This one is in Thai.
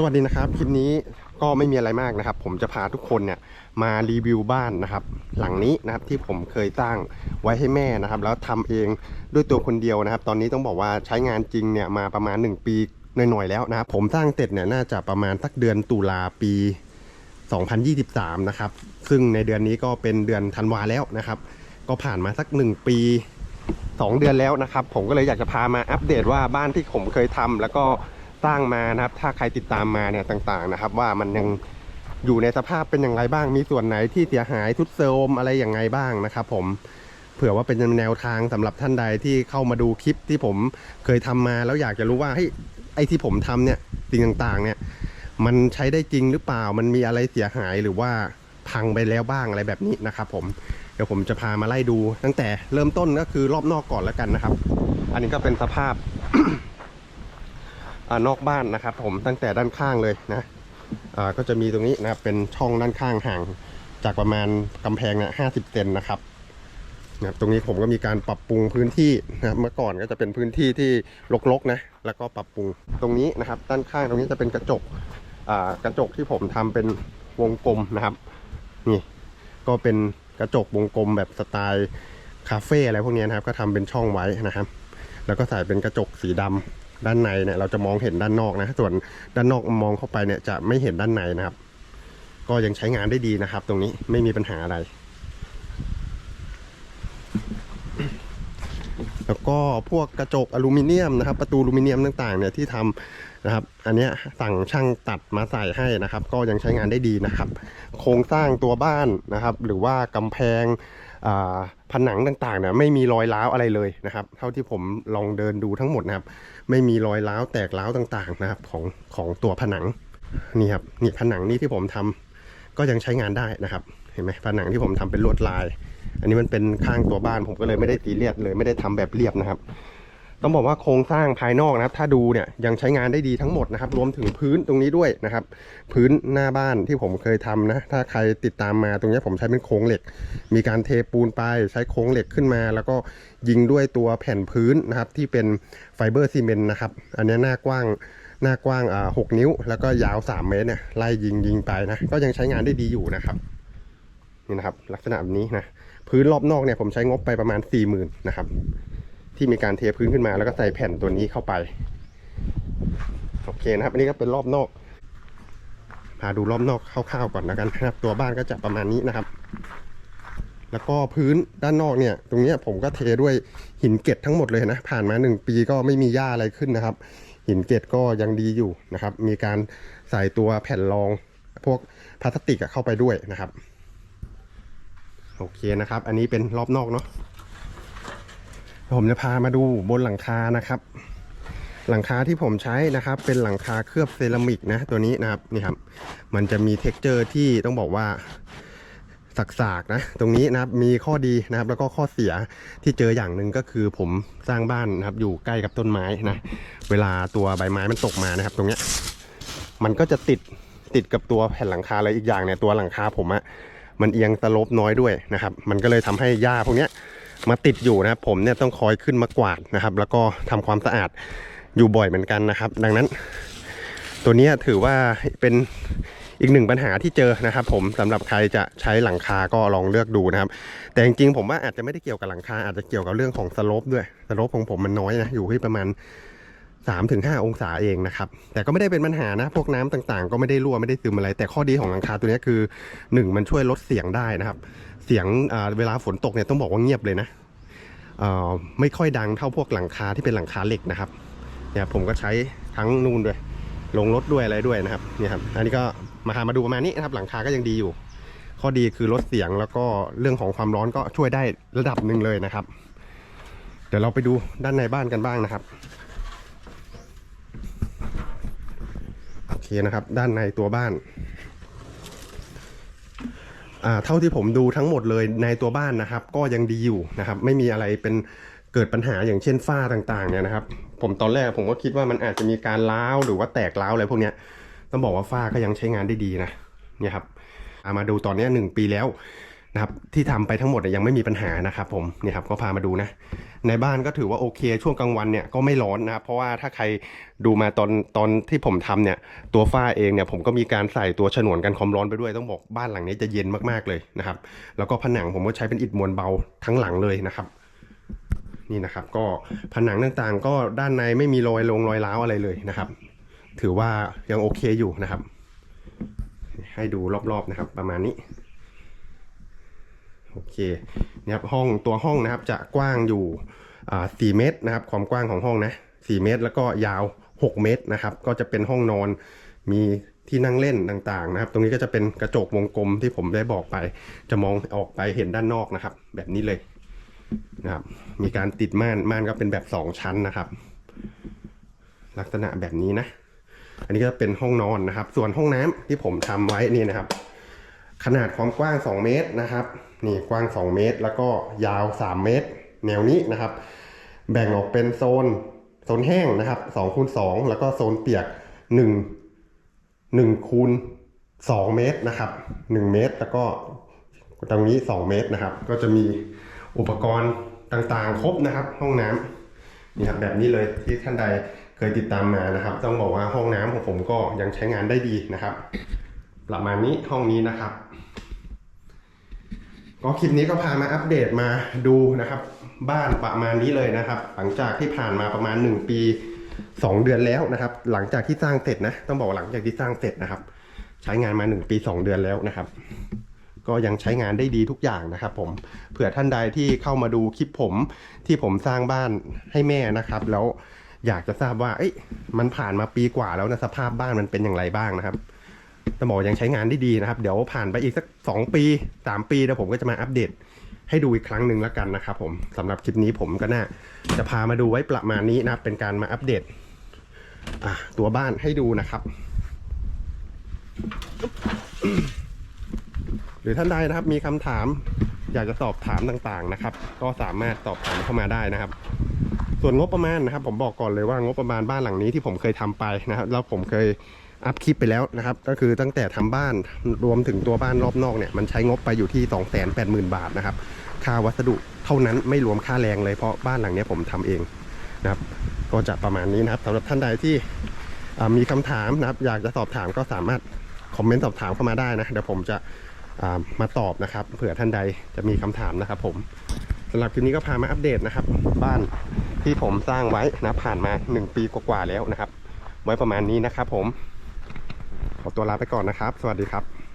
สวัสดีนะครับคลิปนี้ก็ไม่มีอะไรมากนะครับ ผมจะพาทุกคนเนี่ยมารีวิวบ้านนะครับ หลังนี้นะครับที่ผมเคยสร้างไว้ให้แม่นะครับ แล้วทำเองด้วยตัวคนเดียวนะครับ ตอนนี้ต้องบอกว่าใช้งานจริงเนี่ยมาประมาณ 1 ปีหน่อยๆแล้วนะครับผมสร้างเสร็จเนี่ยน่าจะประมาณสักเดือนตุลาปี 2023 นะครับ ซึ่งในเดือนนี้ก็เป็นเดือนธันวาแล้วนะครับ ก็ผ่านมาสัก 1 ปี 2 เดือนแล้วนะครับ ผมก็เลยอยากจะพามาอัปเดตว่าบ้านที่ผมเคยทำแล้วก็ สร้างมานะครับ ถ้าใครติดตามมาเนี่ยต่างๆนะครับ ว่ามันยังอยู่ในสภาพเป็นอย่างไรบ้าง มีส่วนไหนที่เสียหายทุดโทรมอะไรอย่างไงบ้างนะครับ ผมเผื่อว่าเป็นแนวทางสำหรับท่านใดที่เข้ามาดูคลิปที่ผมเคยทำมาแล้วอยากจะรู้ว่าเฮ้ยไอ้ที่ผมทำเนี่ยสิ่งต่างๆ เนี่ย มันใช้ได้จริงหรือเปล่า มันมีอะไรเสียหายหรือว่าพังไปแล้วบ้างอะไรแบบนี้นะครับ ผมเดี๋ยวผมจะพามาไล่ดู ตั้งแต่เริ่มต้นก็คือรอบนอกก่อนแล้วกันนะครับ อันนี้ก็เป็นสภาพ นอกบ้านนะครับ ผมตั้งแต่ด้านข้างเลยนะก็จะมีตรงนี้นะครับเป็นช่องด้านข้างห่างจากประมาณกำแพงเนี่ยห้าสิบเซนนะครับนะครับตรงนี้ผมก็มีการปรับปรุงพื้นที่นะเมื่อก่อนก็จะเป็นพื้นที่ที่รกๆนะแล้วก็ปรับปรุงตรงนี้นะครับ ด้านข้างตรงนี้จะเป็นกระจกอ่ากระจกที่ผมทำเป็นวงกลมนะครับนี่ก็เป็นกระจกวงกลมแบบสไตล์คาเฟ่อะไรพวกนี้นะครับ ก็ทำเป็นช่องไว้นะครับ แล้วก็ใส่เป็นกระจกสีดำ ด้านในเนี่ยเราจะมองเห็นด้านนอกนะ ส่วนด้านนอกมองเข้าไปเนี่ยจะไม่เห็นด้านในนะครับ ก็ยังใช้งานได้ดีนะครับ ตรงนี้ไม่มีปัญหาอะไร แล้วก็พวกกระจกอลูมิเนียมนะครับ ประตูอลูมิเนียมต่างๆเนี่ยที่ทำนะครับ อันนี้สั่งช่างตัดมาใส่ให้นะครับ ก็ยังใช้งานได้ดีนะครับ โครงสร้างตัวบ้านนะครับ หรือว่ากำแพง ผนังต่างๆเนี่ยไม่มีรอยร้าวอะไรเลยนะครับ เท่าที่ผมลองเดินดูทั้งหมดนะครับ ไม่มีรอยร้าวแตกร้าวต่างๆนะครับของของตัวผนังนี่ครับนี่ผนังนี่ที่ผมทำก็ยังใช้งานได้นะครับ เห็นไหมผนังที่ผมทำเป็นลวดลาย อันนี้มันเป็นข้างตัวบ้านผมก็เลยไม่ได้ตีเลียดเลยไม่ได้ทำแบบเรียบนะครับ ต้องบอกว่าโครงสร้างภายนอกนะครับ ถ้าดูเนี่ยยังใช้งานได้ดีทั้งหมดนะครับ รวมถึงพื้นตรงนี้ด้วยนะครับ พื้นหน้าบ้านที่ผมเคยทำนะ ถ้าใครติดตามมาตรงนี้ผมใช้เป็นโครงเหล็ก มีการเทปูนไปใช้โครงเหล็กขึ้นมา แล้วก็ยิงด้วยตัวแผ่นพื้นนะครับ ที่เป็นไฟเบอร์ซีเมนต์นะครับ อันนี้หน้ากว้างหน้ากว้างอ่าหกนิ้ว แล้วก็ยาว 3 เมตรเนี่ยไล่ยิงยิงไปนะ ก็ยังใช้งานได้ดีอยู่นะครับนี่นะครับ ลักษณะแบบนี้นะ พื้นรอบนอกเนี่ยผมใช้งบไปประมาณ 4 0,000 นะครับ ที่มีการเทพื้นขึ้นมาแล้วก็ใส่แผ่นตัวนี้เข้าไป โอเคนะครับ อันนี้ก็เป็นรอบนอก พาดูรอบนอกคร่าวๆก่อนแล้วกันนะครับ ตัวบ้านก็จะประมาณนี้นะครับ แล้วก็พื้นด้านนอกเนี่ย ตรงนี้ผมก็เทด้วยหินเกล็ดทั้งหมดเลยนะ ผ่านมา 1 ปีก็ไม่มีหญ้าอะไรขึ้นนะครับ หินเกล็ดก็ยังดีอยู่นะครับ มีการใส่ตัวแผ่นรองพวกพลาสติกเข้าไปด้วยนะครับ โอเคนะครับ อันนี้เป็นรอบนอกเนาะ ผมจะพามาดูบนหลังคานะครับ หลังคาที่ผมใช้นะครับ เป็นหลังคาเคลือบเซรามิกนะตัวนี้นะครับนี่ครับ มันจะมีเท็กเจอร์ที่ต้องบอกว่าสากๆนะตรงนี้นะครับมีข้อดีนะครับ แล้วก็ข้อเสียที่เจออย่างหนึ่งก็คือผมสร้างบ้านนะครับ อยู่ใกล้กับต้นไม้นะเวลาตัวใบไม้มันตกมานะครับ ตรงเนี้ยมันก็จะติดติดกับตัวแผ่นหลังคาเลยอีกอย่างเนี่ยตัวหลังคาผมอะมันเอียงสโลปน้อยด้วยนะครับ มันก็เลยทำให้หญ้าพวกเนี้ย มาติดอยู่นะครับ ผมเนี่ยต้องคอยขึ้นมากวาดนะครับ แล้วก็ทำความสะอาดอยู่บ่อยเหมือนกันนะครับ ดังนั้น ตัวนี้ถือว่าเป็นอีกหนึ่งปัญหาที่เจอนะครับ ผมสำหรับใครจะใช้หลังคาก็ลองเลือกดูนะครับ แต่จริงๆผมว่าอาจจะไม่ได้เกี่ยวกับหลังคาอาจจะเกี่ยวกับเรื่องของสโลปด้วยสโลปของผมมันน้อยนะอยู่ที่ประมาณ3-5องศาเองนะครับ แต่ก็ไม่ได้เป็นปัญหานะ พวกน้ำต่างๆ ก็ไม่ได้รั่วไม่ได้ซึมอะไร แต่ข้อดีของหลังคาตัวนี้คือ 1 มันช่วยลดเสียงได้นะครับ เสียงเวลาฝนตกเนี่ยต้องบอกว่าเงียบเลยนะไม่ค่อยดังเท่าพวกหลังคาที่เป็นหลังคาเหล็กนะครับเนี่ยผมก็ใช้ทั้งนู่นด้วย ลงรถด้วยอะไรด้วยนะครับนี่ครับอันนี้ก็มาหามาดูประมาณนี้นะครับ หลังคาก็ยังดีอยู่ ข้อดีคือลดเสียงแล้วก็เรื่องของความร้อนก็ช่วยได้ระดับหนึ่งเลยนะครับ เดี๋ยวเราไปดูด้านในบ้านกันบ้างนะครับโอเคนะครับ ด้านในตัวบ้าน เท่าที่ผมดูทั้งหมดเลยในตัวบ้านนะครับ ก็ยังดีอยู่นะครับ ไม่มีอะไรเป็นเกิดปัญหาอย่างเช่นฝ้าต่างๆเนี่ยนะครับ ผมตอนแรกผมก็คิดว่ามันอาจจะมีการล้าวหรือว่าแตกล้าวอะไรพวกเนี้ยต้องบอกว่าฝ้าก็ยังใช้งานได้ดีนะเนี่ยครับามาดูตอนนี้หนึ่งปีแล้ว นะครับที่ทำไปทั้งหมดยยังไม่มีปัญหานะครับผมนี่ครับก็พามาดูนะ ในบ้านก็ถือว่าโอเค ช่วงกลางวันเนี่ยก็ไม่ร้อนนะครับเพราะว่าถ้าใครดูมาตอนตอนที่ผมทำเนี่ยตัวฝ้าเองเนี่ยผมก็มีการใส่ตัวฉนวนกันความร้อนไปด้วยต้องบอกบ้านหลังนี้จะเย็นมากๆเลยนะครับ แล้วก็ผนังผมก็ใช้เป็นอิฐมวลเบาทั้งหลังเลยนะครับนี่นะครับก็ผนังต่างๆ ก็ด้านในไม่มีรอยลงรอยร้าวอะไรเลยนะครับ ถือว่ายังโอเคอยู่นะครับ ให้ดูรอบๆนะครับ ประมาณนี้ โอเคเนี่ยครับห้องตัวห้องนะครับจะกว้างอยู่อ่เมตรนะครับ ความกว้างของห้องนะ4เมตร แล้วก็ยาว 6 เมตรนะครับ ก็จะเป็นห้องนอนมีที่นั่งเล่นต่างๆนะครับ ตรงนี้ก็จะเป็นกระจกวงกลมที่ผมได้บอกไป จะมองออกไปเห็นด้านนอกนะครับ แบบนี้เลยนะครับ มีการติดม่านม่านก็เป็นแบบ 2 ชั้นนะครับ ลักษณะแบบนี้นะ อันนี้ก็เป็นห้องนอนนะครับ ส่วนห้องน้ำที่ผมทำไว้นี่นะครับ ขนาดความกว้าง 2 เมตรนะครับนี่กว้าง 2 เมตร แล้วก็ยาว 3 เมตร แนวนี้นะครับ แบ่งออกเป็นโซนโซนแห้งนะครับ2คูณ2แล้วก็โซนเปียก 1 1คูณ2เมตรนะครับ 1 เมตร แล้วก็ตรงนี้ 2 เมตรนะครับ ก็จะมีอุปกรณ์ต่างๆ ครบนะครับ ห้องน้ำนี่ครับแบบนี้เลยที่ท่านใดเคยติดตามมานะครับ ต้องบอกว่าห้องน้ำของผมก็ยังใช้งานได้ดีนะครับ ประมาณนี้ห้องนี้นะครับ ก็คลิปนี้ก็พามาอัปเดตมาดูนะครับ บ้านประมาณนี้เลยนะครับ หลังจากที่ผ่านมาประมาณ 1 ปี 2 เดือนแล้วนะครับ หลังจากที่สร้างเสร็จนะ ต้องบอกหลังจากที่สร้างเสร็จนะครับ ใช้งานมา 1 ปี 2 เดือนแล้วนะครับ ก็ยังใช้งานได้ดีทุกอย่างนะครับ ผมเผื่อท่านใดที่เข้ามาดูคลิปผมที่ผมสร้างบ้านให้แม่นะครับ แล้วอยากจะทราบว่าเอ้ยมันผ่านมาปีกว่าแล้วนะสภาพบ้านมันเป็นอย่างไรบ้างนะครับ ต้องบอกยังใช้งานได้ดีนะครับ เดี๋ยวผ่านไปอีกสัก 2 ปี 3 ปีเดี๋ยวผมก็จะมาอัปเดตให้ดูอีกครั้งหนึ่งแล้วกันนะครับผมสำหรับคลิปนี้ผมก็น่าจะพามาดูไว้ประมาณนี้นะครับ เป็นการมาอัปเดตอะตัวบ้านให้ดูนะครับ หรือท่านใดนะครับมีคำถามอยากจะสอบถามต่างๆนะครับ ก็สามารถสอบถามเข้ามาได้นะครับ ส่วนงบประมาณนะครับ ผมบอกก่อนเลยว่างบประมาณบ้านหลังนี้ที่ผมเคยทำไปนะครับ แล้วผมเคย อัพคลิปไปแล้วนะครับ ก็คือตั้งแต่ทำบ้านรวมถึงตัวบ้านรอบนอกเนี่ยมันใช้งบไปอยู่ที่ 2 8 0 0 0 0 บาทนะครับ ค่าวัสดุเท่านั้นไม่รวมค่าแรงเลยเพราะบ้านหลังนี้ผมทำเองนะครับ ก็จะประมาณนี้นะครับสำหรับท่านใดที่มีคำถามนะครับ อยากจะสอบถามก็สามารถคอมเมนต์สอบถามเข้ามาได้นะเดี๋ยวผมจะมาตอบนะครับ เผื่อท่านใดจะมีคำถามนะครับ ผมสำหรับคลิปนี้ก็พามาอัปเดตนะครับ บ้านที่ผมสร้างไว้นะผ่านมา 1 ปีกว่าๆแล้วนะครับ ไว้ประมาณนี้นะครับผม ตัวลาไปก่อนนะครับ สวัสดีครับ